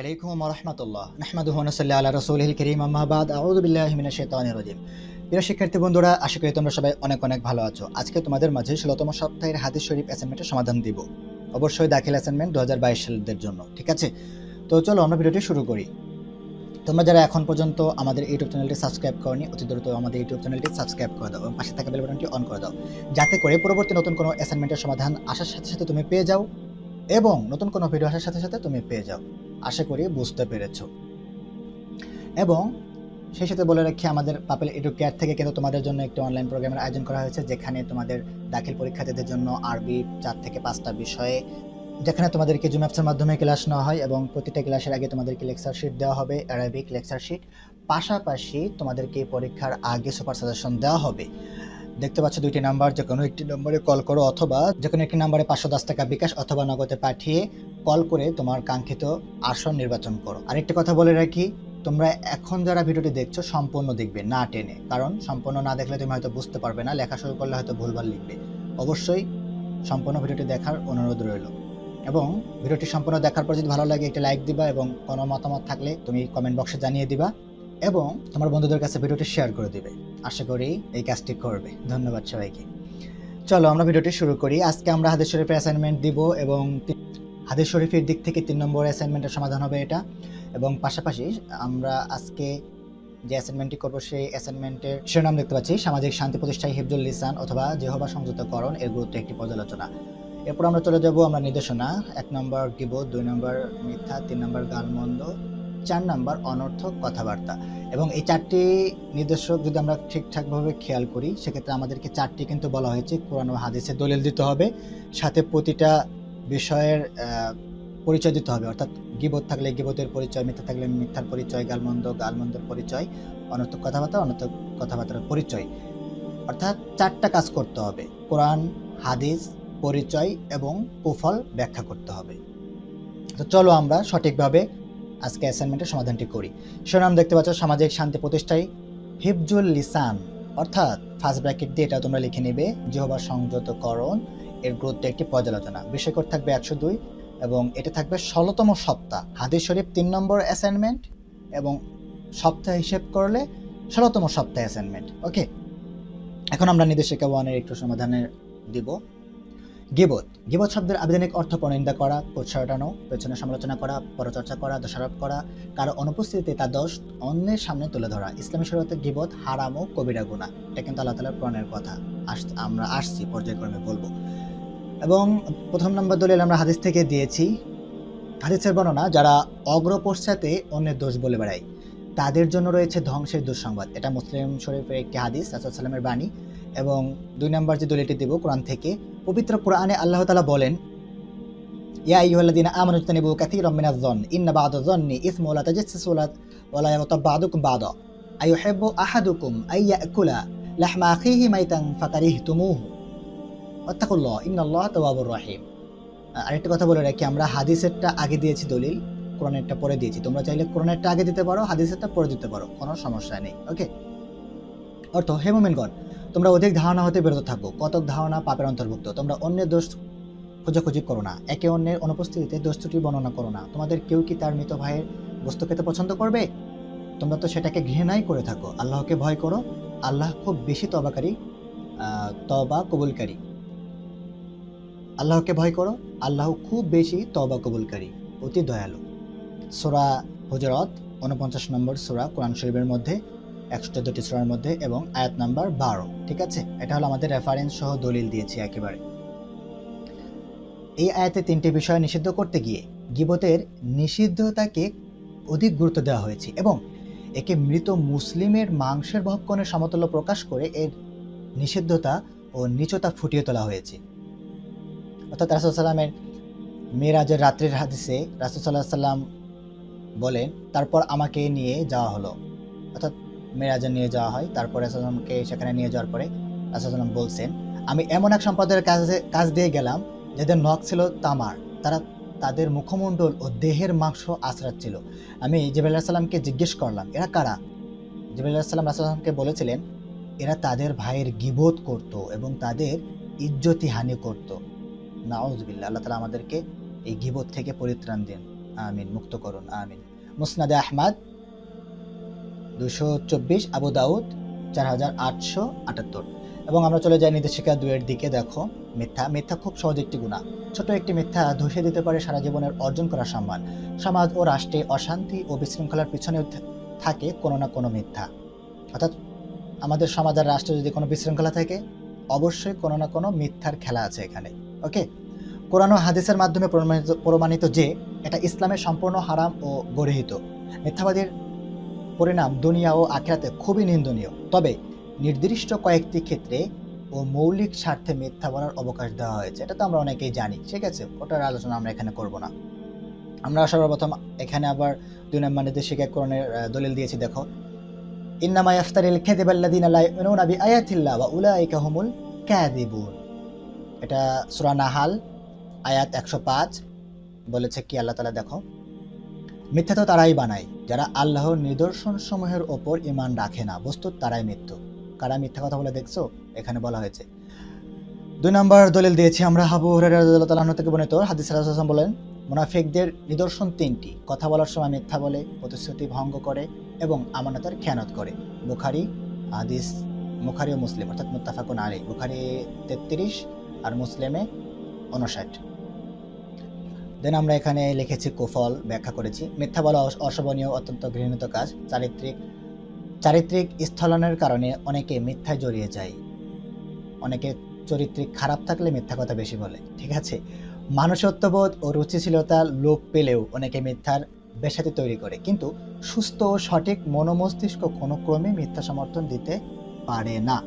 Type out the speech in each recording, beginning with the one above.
আলাইকুম রহমতুল্লাহ। নাহমাদুহনসাল্লাহ আল্লাহ রসুল করিম আহমাবাদ আউদুবিল্লাহ মিনা শেতানির প্রিয় শিক্ষার্থী বন্ধুরা, আশা করি তোমরা সবাই অনেক অনেক ভালো আছো। আজকে তোমাদের মাঝে ষোলতম সপ্তাহের হাদিস শরীফ অ্যাসাইনমেন্টের সমাধান দিব। অবশ্যই দাখিল অ্যাসাইনমেন্ট দু হাজার বাইশ সালের জন্য, ঠিক আছে? তো চলো আমরা ভিডিওটি শুরু করি। তোমরা যারা এখন পর্যন্ত আমাদের ইউটিউব চ্যানেলটি সাবস্ক্রাইব করনি, অতি দ্রুত আমাদের ইউটিউব চ্যানেলটি সাবস্ক্রাইব করে দাও এবং পাশে থাকা বেল বাটনটি অন করে দাও। যাতে করে পরবর্তী নতুন কোনো অ্যাসাইনমেন্টের সমাধান আসার সাথে সাথে তুমি পেয়ে যাও। এবং নতুন কোনো ভিডিও আসার সাথে সাথে তুমি পেয়ে যাও। আশা করি বুঝতে পেরেছ। এবং সেই সাথে বলে রাখি, আমাদের পাপেল এডু কেয়ার থেকে কিন্তু তোমাদের জন্য একটি অনলাইন প্রোগ্রামের আয়োজন করা হয়েছে, যেখানে তোমাদের দাখিল পরীক্ষার্থীদের জন্য আরবি চার থেকে পাঁচটা বিষয়ে, যেখানে তোমাদেরকে জুম অ্যাপসের মাধ্যমে ক্লাস নেওয়া হয় এবং প্রতিটা ক্লাসের আগে তোমাদেরকে লেকচার শিট দেওয়া হবে অ্যারাবিক লেকচার শিট পাশাপাশি তোমাদেরকে পরীক্ষার আগে সুপার সাজেশন দেওয়া হবে। দেখতে পাচ্ছ দুইটি নাম্বার, যে কোনো একটি নম্বরে কল করো অথবা যে কোনো একটি নাম্বারে পাঁচশো দশ টাকা বিকাশ অথবা নগদে পাঠিয়ে কল করে তোমার কাঙ্ক্ষিত আসন নির্বাচন করো। আরেকটি কথা বলে রাখি, তোমরা এখন যারা ভিডিওটি দেখছ সম্পূর্ণ দেখবে, না টেনে। কারণ সম্পূর্ণ না দেখলে তুমি হয়তো বুঝতে পারবে না, লেখা শুরু করলে হয়তো ভুলভাল লিখবে। অবশ্যই সম্পূর্ণ ভিডিওটি দেখার অনুরোধ রইল। এবং ভিডিওটি সম্পূর্ণ দেখার পর যদি ভালো লাগে একটি লাইক দিবা এবং কোনো মতামত থাকলে তুমি কমেন্ট বক্সে জানিয়ে দিবা এবং তোমার বন্ধুদের কাছে ভিডিওটি শেয়ার করে দিবে। আশা করি এই কাজটি করবে। ধন্যবাদ সবাইকে। চলো, আমরা ভিডিওটি শুরু করি। আজকে আমরা হাদিস শরীফের অ্যাসাইনমেন্ট দিব এবং হাদিস শরীফের দিক থেকে তিন নম্বর অ্যাসাইনমেন্টের সমাধান হবে এটা। এবং পাশাপাশি আমরা আজকে যে অ্যাসাইনমেন্টটি করব, সেই অ্যাসাইনমেন্টের শিরোনাম দেখতে পাচ্ছি। সামাজিক শান্তি প্রতিষ্ঠায় হিফজুল লিসান অথবা জেহবা সংযুক্তকরণ এর গুরুত্ব একটি পর্যালোচনা। এরপর আমরা চলে যাব, আমরা নির্দেশনা। এক নম্বর গিব দুই নম্বর মিথ্যা, তিন নম্বর গালমন্দ চার নাম্বার অনর্থক কথাবার্তা। এবং এই চারটি নির্দেশক যদি আমরা ঠিকঠাকভাবে খেয়াল করি, সেক্ষেত্রে আমাদেরকে চারটি কিন্তু বলা হয়েছে। কোরআন ও হাদিসে দলিল দিতে হবে, সাথে প্রতিটা বিষয়ের পরিচয় দিতে হবে। অর্থাৎ গিবত থাকলে গিবতের পরিচয়, মিথ্যা থাকলে মিথ্যার পরিচয়, গালমন্দ, গালমন্দের পরিচয়, অনর্থক কথাবার্তা, অনর্থক কথাবার্তার পরিচয়। অর্থাৎ চারটা কাজ করতে হবে। কোরআন, হাদিস, পরিচয় এবং কুফল ব্যাখ্যা করতে হবে। তো চলো আমরা সঠিকভাবে আজকে অ্যাসাইনমেন্টের সমাধানটি করি। শিরোনাম দেখতে পাচ্ছ, সামাজিক শান্তি প্রতিষ্ঠায় হিফজুল লিসান। অর্থাৎ ফার্স্ট ব্র্যাকেট দিয়ে এটা তোমরা লিখে নেবে যেহবা সংযতকরণ এর গুরুত্ব একটি পর্যালোচনা। বিষয়কর থাকবে একশো দুই এবং এটা থাকবে ষোলোতম সপ্তাহ। হাদিস শরীফ তিন নম্বর অ্যাসাইনমেন্ট এবং সপ্তাহ হিসেব করলে ষোলোতম সপ্তাহ অ্যাসাইনমেন্ট ওকে এখন আমরা নির্দেশিকা ওয়ানের একটু সমাধানের দিব। গিবত গিবত শব্দের আবেদনিক অর্থ পরনিন্দা করা উৎসাহটানো পেছনে সমালোচনা করা, পরচর্চা করা, দোষারোপ করা, কারও অনুপস্থিতিতে তার দোষ, অন্যের সামনে তুলে ধরা। ইসলামী শরীয়তে গিবত হারাম ও কবিরা গুণা। এটা কিন্তু আল্লাহ তালার প্রণের কথা। আস, আমরা আসছি, পর্যায়ক্রমে বলব। এবং প্রথম নম্বর দলিল আমরা হাদিস থেকে দিয়েছি। হাদিসের বর্ণনা, যারা অগ্রপশ্চাতে অন্যের দোষ বলে বেড়ায়। তাদের জন্য রয়েছে ধ্বংসের দুঃসংবাদ। এটা মুসলিম শরীফের একটি হাদিস রাসুলসাল্লামের বাণী এবং দুই নম্বর যে দলিলটি দেব কোরআন থেকে, পবিত্র কোরআনে আল্লাহ তালা বলেন, ইয়া আইয়ুহাল্লাযীনা আমানু ইজতানিবু কাসীরাম মিনাজ যন, ইন্না বা'দা যন্নি ইসমু ওয়া লা তাজাসসাসু ওয়া লা ইয়াগতাব বা'দুকুম বা'দা, আইয়ুহিব্বু আহাদুকুম আন ইয়াকুলা লাহমা আখিহি মাইতান ফাকারিহতুমুহু। ওয়াত্তাকুল্লাহ ইন্নাল্লাহা তাওয়াবুর রহিম। আরেকটা কথা বলে রাখি, আমরা হাদিসেরটা আগে দিয়েছি দলিল। কোরআনেরটা পরে দিয়েছি। তোমরা চাইলে কোরআনেরটা আগে দিতে পারো, হাদিসেরটা পরে দিতে পারো, কোনো সমস্যা নেই ওকে অর্থ, হে মোমেনগণ তোমরা অধিক ধারণা হতে বিরত থাকো, কতক ধারণা পাপের অন্তর্ভুক্ত, তোমরা অন্যের দোষ খোঁজাখুঁজি করো না, একে অন্যের অনুপস্থিতিতে দোষ বর্ণনা করো না, তোমাদের কেউ কি তার মৃত ভাইয়ের বস্তু খেতে পছন্দ করবে? তোমরা তো সেটাকে ঘৃণাই করে থাকো, আল্লাহকে ভয় করো, আল্লাহ খুব বেশি তবাকারী তবা কবুলকারী। আল্লাহকে ভয় করো, আল্লাহ খুব বেশি তবা কবুলকারী, অতি দয়ালু। সোরা হুজরত, উনপঞ্চাশ নম্বর সোরা কোরআন শরীফের মধ্যে, একশো চোদ্দটি সোরার মধ্যে এবং আয়াত নাম্বার বারো, ঠিক আছে? এটা হলো আমাদের রেফারেন্স সহ দলিল দিয়েছি একেবারে। এই আয়াতে তিনটি বিষয় নিষিদ্ধ করতে গিয়ে গিবতের নিষিদ্ধতাকে অধিক গুরুত্ব দেওয়া হয়েছে এবং একে মৃত মুসলিমের মাংসের ভক্ষণের সমতুল্য প্রকাশ করে এর নিষিদ্ধতা ও নিচতা ফুটিয়ে তোলা হয়েছে। অর্থাৎ রাসুল সাল্লামের মেয়েরাজের রাত্রির হাদিসে রাসুল সাল্লাহ সাল্লাম বলেন তারপর আমাকে নিয়ে যাওয়া হলো। অর্থাৎ মেরাজে নিয়ে যাওয়া হয়। তারপরে রাসুলকে সেখানে নিয়ে যাওয়ার পরে রাসুলাম বলছেন, আমি এমন এক সম্প্রদায়ের কাজে কাজ দিয়ে গেলাম, যাদের নখ ছিল তামার। তারা তাদের মুখমণ্ডল ও দেহের মাংস আশ্রাচ্ছিল। আমি জিবাহ সাল্লামকে জিজ্ঞেস করলাম, এরা কারা? জিবাহ সাল্লাম রাসুলামকে বলেছিলেন, এরা তাদের ভাইয়ের গিবোধ করত এবং তাদের ইজ্জতি হানি করত। নাউজবিল্লা আল্লাহ তালা আমাদেরকে এই গিবোধ থেকে পরিত্রাণ দিন। আমিন, মুক্ত করুন। আমিন। মুসনাদে আহমাদ দুশো চব্বিশ আবু দাউদ, চার হাজার আটশো আটাত্তর। এবং আমরা চলে যাই নির্দেশিকা দুয়ের দিকে, দেখো, মিথ্যা। মিথ্যা খুব সহজ একটি গুণা। ছোট একটি মিথ্যা ধসে দিতে পারে সারা জীবনের অর্জন করা সম্মান। সমাজ ও রাষ্ট্রে অশান্তি ও বিশৃঙ্খলার পিছনে থাকে কোনো না কোনো মিথ্যা। অর্থাৎ আমাদের সমাজ আর রাষ্ট্রে যদি কোনো বিশৃঙ্খলা থাকে, অবশ্যই কোনো না কোনো মিথ্যার খেলা আছে এখানে। ওকে? কোরআন হাদিসের মাধ্যমে প্রমাণিত প্রমাণিত যে এটা ইসলামের সম্পূর্ণ হারাম ও গরহিত। মিথ্যাবাদীর পরিণাম দুনিয়া ও আখেরাতে খুবই নিন্দনীয়। তবে নির্দিষ্ট কয়েকটি ক্ষেত্রে ও মৌলিক স্বার্থে মিথ্যা বলার অবকাশ দেওয়া হয়েছে। এটা তো আমরা অনেকেই জানি, ঠিক আছে? ওটার আলোচনা আমরা এখানে করব না। আমরা সর্বপ্রথম এখানে আবার দুই নম্বর নির্দেশিকা কোরআনের দলিল দিয়েছি, দেখো। ইন্নামা ইয়াফতারিল কাযিবা আল্লাযীনা লা ইউমিনুনা বিআয়াতিল্লাহ ওয়া উলাইকা হুমুল কাযিবুন। এটা সূরা নাহাল, আয়াত 105 বলেছে কি আল্লাহ তালা দেখো। মিথ্যা তো তারাই বানায়, যারা আল্লাহর নিদর্শন সমূহের ওপর ইমান রাখে না বস্তুত তারাই মৃত্যু। কারা মিথ্যা কথা বলে দেখছ? এখানে বলা হয়েছে। দুই নম্বর দলিল দিয়েছি আমরা হাবু আনহু থেকে বর্ণিত। হাদিস রাসূল বলেন, মুনাফিকদের নিদর্শন তিনটি, কথা বলার সময় মিথ্যা বলে, প্রতিশ্রুতি ভঙ্গ করে এবং আমানতের খেয়ানত করে। বুখারি, হাদিস, বুখারি ও মুসলিম, অর্থাৎ মুত্তাফাকুন আলী বুখারি তেত্রিশ আর মুসলিমে উনষাট দেন আমরা এখানে লিখেছি কুফল ব্যাখ্যা করেছি। মিথ্যা বলা অশোভনীয়, অত্যন্ত ঘৃণিত কাজ। চারিত্রিক চারিত্রিক স্থলনের কারণে অনেকে মিথ্যায় জড়িয়ে যায়। অনেকে চরিত্রিক খারাপ থাকলে মিথ্যা কথা বেশি বলে। ঠিক আছে? মানুষত্ববোধ ও রুচিশীলতা লোপ পেলেও অনেকে মিথ্যার বেসাতি তৈরি করে। কিন্তু সুস্থ ও সঠিক মনোমস্তিষ্ক কোনো ক্রমে মিথ্যা সমর্থন দিতে পারে না।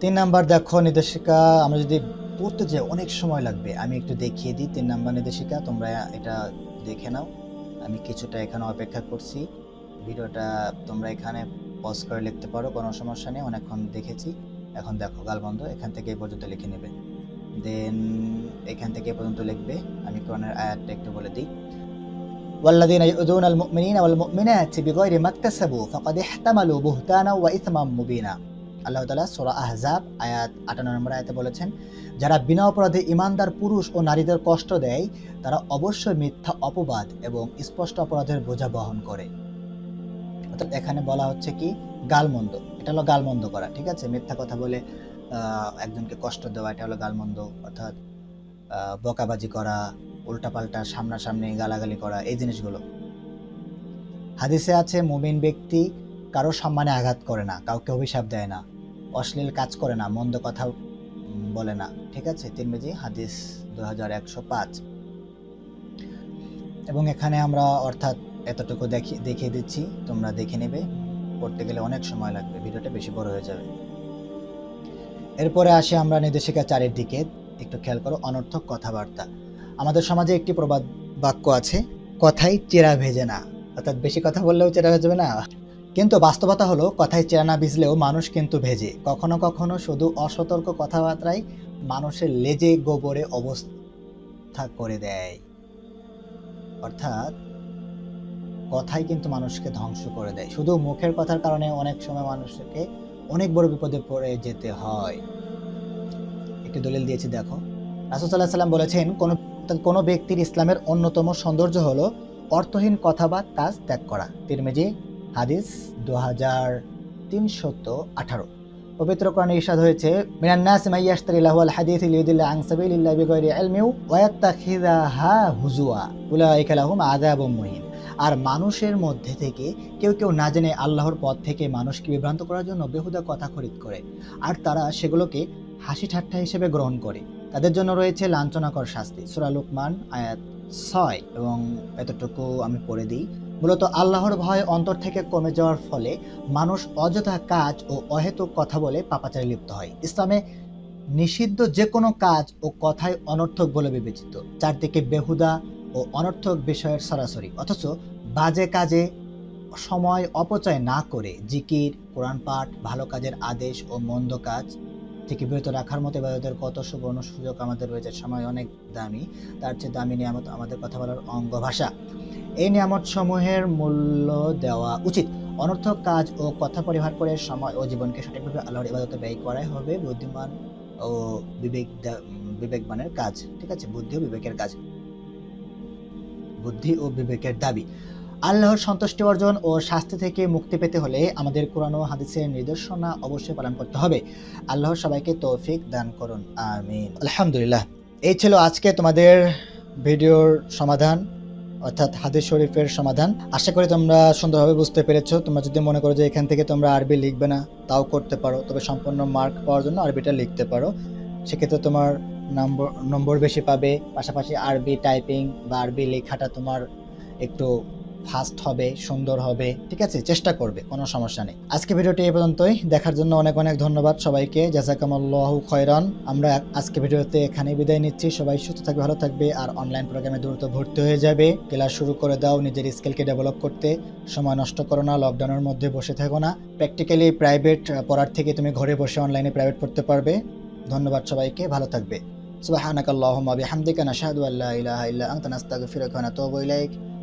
তিন নাম্বার দেখো, নির্দেশিকা। আমরা যদি পড়তে যাই অনেক সময় লাগবে আমি একটু দেখিয়ে দিই তিন নাম্বার নির্দেশিকা তোমরা এটা দেখে নাও আমি কিছুটা এখানে অপেক্ষা করছি ভিডিওটা তোমরা এখানে পজ করে লিখতে পারো কোনো সমস্যা নেই অনেকক্ষণ দেখেছি এখন দেখো গালবন্ধ এখান থেকে এই পর্যন্ত লিখে নেবে দেন এখান থেকে এ পর্যন্ত লিখবে আমি কোরআনের আয়াতটা একটু বলে দিই والذين يؤذون المؤمنين والمؤمنات بغير ما اكتسبوا فقد احتملوا بهتانا وإثما مبينا আল্লাহ তাআলা সূরা আহজাব আয়াত 58 নম্বর আয়াতে বলেছেন, যারা বিনা অপরাধে ইমানদার পুরুষ ও নারীদের কষ্ট দেয়, তারা অবশ্যই মিথ্যা অপবাদ এবং স্পষ্ট অপরাধের বোঝা বহন করে। অর্থাৎ এখানে বলা হচ্ছে কি, গালমন্দ। এটা হলো গালমন্দ করা, ঠিক আছে? মিথ্যা কথা বলে একজনকে কষ্ট দেওয়া, এটা হলো গালমন্দ। অর্থাৎ বকাবাজি করা, উল্টাপাল্টা সামনাসামনি গালাগালি করা, এই জিনিসগুলো। হাদিসে আছে, মুমিন ব্যক্তি কারও সম্মানে আঘাত করে না, কাউকে অভিশাপ দেয় না। অশ্লীল কাজ করে না, মন্দ কথা বলে না, ঠিক আছে? তিরমিজি হাদিস দু হাজার একশো পাঁচ। এবং এখানে আমরা অর্থাৎ এতটুকু দেখি, দেখিয়ে দিচ্ছি, তোমরা দেখে নেবে, পড়তে গেলে অনেক সময় লাগবে, ভিডিওটা বেশি বড় হয়ে যাবে। এরপরে আসি আমরা নির্দেশিকা চারের দিকে, একটু খেয়াল করো, অনর্থক কথাবার্তা। আমাদের সমাজে একটি প্রবাদ বাক্য আছে, কথাই চেরা ভেজে না। অর্থাৎ বেশি কথা বললেও চেরা ভেজবে না? কিন্তু বাস্তবতা হলো, কথায় চেরা না ভিজলেও মানুষ কিন্তু ভেজে। কখনো কখনো শুধু অসতর্ক কথাবার্তাই মানুষের লেজে গোবরে অবস্থা করে দেয়। অর্থাৎ, কথাই কিন্তু মানুষকে ধ্বংস করে দেয়। শুধু মুখের কথার কারণে অনেক সময় মানুষকে অনেক বড় বিপদে পড়ে যেতে হয়। একটি দলিল দিয়েছি, দেখো। রাসুসাল্লাহ সাল্লাম বলেছেন, কোনো কোনো ব্যক্তির ইসলামের অন্যতম সৌন্দর্য হলো অর্থহীন কথা বা কাজ ত্যাগ করা। তিরমিজি হাদিস দু হাজার তিনশত আঠারো। পবিত্র কোরআনে ইরশাদ হয়েছে, মিনান নাস মান ইয়াশতারি হাদিস লিয়ুদিল্লা আন সাবিলিল্লাহি বিগাইরি ইলমি ওয়া ইয়াত্তাখিযাহা হুজুয়া, উলাইকা লাহুম মুহিন। আর মানুষের মধ্যে থেকে কেউ কেউ না জেনে আল্লাহর পথ থেকে মানুষকে বিভ্রান্ত করার জন্য বেহুদা কথা খরিদ করে। আর তারা সেগুলোকে হাসি ঠাট্টা হিসেবে গ্রহণ করে। তাদের জন্য রয়েছে লাঞ্ছনাকর শাস্তি। সূরা লুকমান আয়াত ছয় এবং এতটুকু আমি পড়ে দিই। মূলত আল্লাহর ভয় অন্তর থেকে কমে যাওয়ার ফলে মানুষ অযথা কাজ ও অহেতুক কথা বলে পাপাচারে লিপ্ত হয়। ইসলামে নিষিদ্ধ যে কোনো কাজ ও কথাই অনর্থক বলে বিবেচিত। চারদিকে বেহুদা ও অনর্থক বিষয়ের সরাসরি। অথচ বাজে কাজে সময় অপচয় না করে জিকির, কোরআন পাঠ, ভালো কাজের আদেশ ও মন্দ কাজ থেকে বিরত রাখার মতো ইবাদতের কত সুবর্ণ সুযোগ আমাদের রয়েছে। সময় অনেক দামি, তার চেয়ে দামি নিয়ামত আমাদের কথা বলার অঙ্গ ভাষা এই নিয়ামত সমূহের মূল্য দেওয়া উচিত। অনর্থক কাজ ও কথা পরিহার করে সময় ও জীবনকে সঠিকভাবে আল্লাহর ইবাদতে ব্যয় করাই হবে বুদ্ধিমান ও বিবেক বিবেকবানের কাজ। ঠিক আছে? বুদ্ধি ও বিবেকের কাজ। বুদ্ধি ও বিবেকের দাবি। আল্লাহর সন্তুষ্টি অর্জন ও শাস্তি থেকে মুক্তি পেতে হলে আমাদের কোরআন ও হাদিসের নির্দেশনা অবশ্যই পালন করতে হবে। আল্লাহ সবাইকে তৌফিক দান করুন। আমিন। আলহামদুলিল্লাহ। এই ছিল আজকে তোমাদের ভিডিওর সমাধান। অর্থাৎ হাদিস শরীফের সমাধান। আশা করি তোমরা সুন্দরভাবে বুঝতে পেরেছ। তোমরা যদি মনে করো যে এখান থেকে তোমরা আরবি লিখবে না, তাও করতে পারো। তবে সম্পূর্ণ মার্ক পাওয়ার জন্য আরবিটা লিখতে পারো। সেক্ষেত্রে তোমার নম্বর নম্বর বেশি পাবে। পাশাপাশি আরবি টাইপিং বা আরবি লেখাটা তোমার একটু ফাস্ট হবে সুন্দর হবে ঠিক আছে চেষ্টা করবে কোনো সমস্যা নেই আজকে ভিডিওটি এই পর্যন্তই দেখার জন্য অনেক অনেক ধন্যবাদ সবাইকে জাজাকামাল্লাহু খয়রান আমরা আজকে ভিডিওতে এখানেই বিদায় নিচ্ছি সবাই সুস্থ থাকবে ভালো থাকবে আর অনলাইন প্রোগ্রামে দ্রুত ভর্তি হয়ে যাবে ক্লাস শুরু করে দাও নিজের স্কিলকে ডেভেলপ করতে সময় নষ্ট করো না লকডাউনের মধ্যে বসে থাকো না প্র্যাকটিক্যালি প্রাইভেট পড়ার থেকে তুমি ঘরে বসে অনলাইনে প্রাইভেট পড়তে পারবে ধন্যবাদ সবাইকে ভালো থাকবে سبحانك اللهم وبحمدك نشهد أن لا إله إلا أنت نستغفرك ونتوب إليك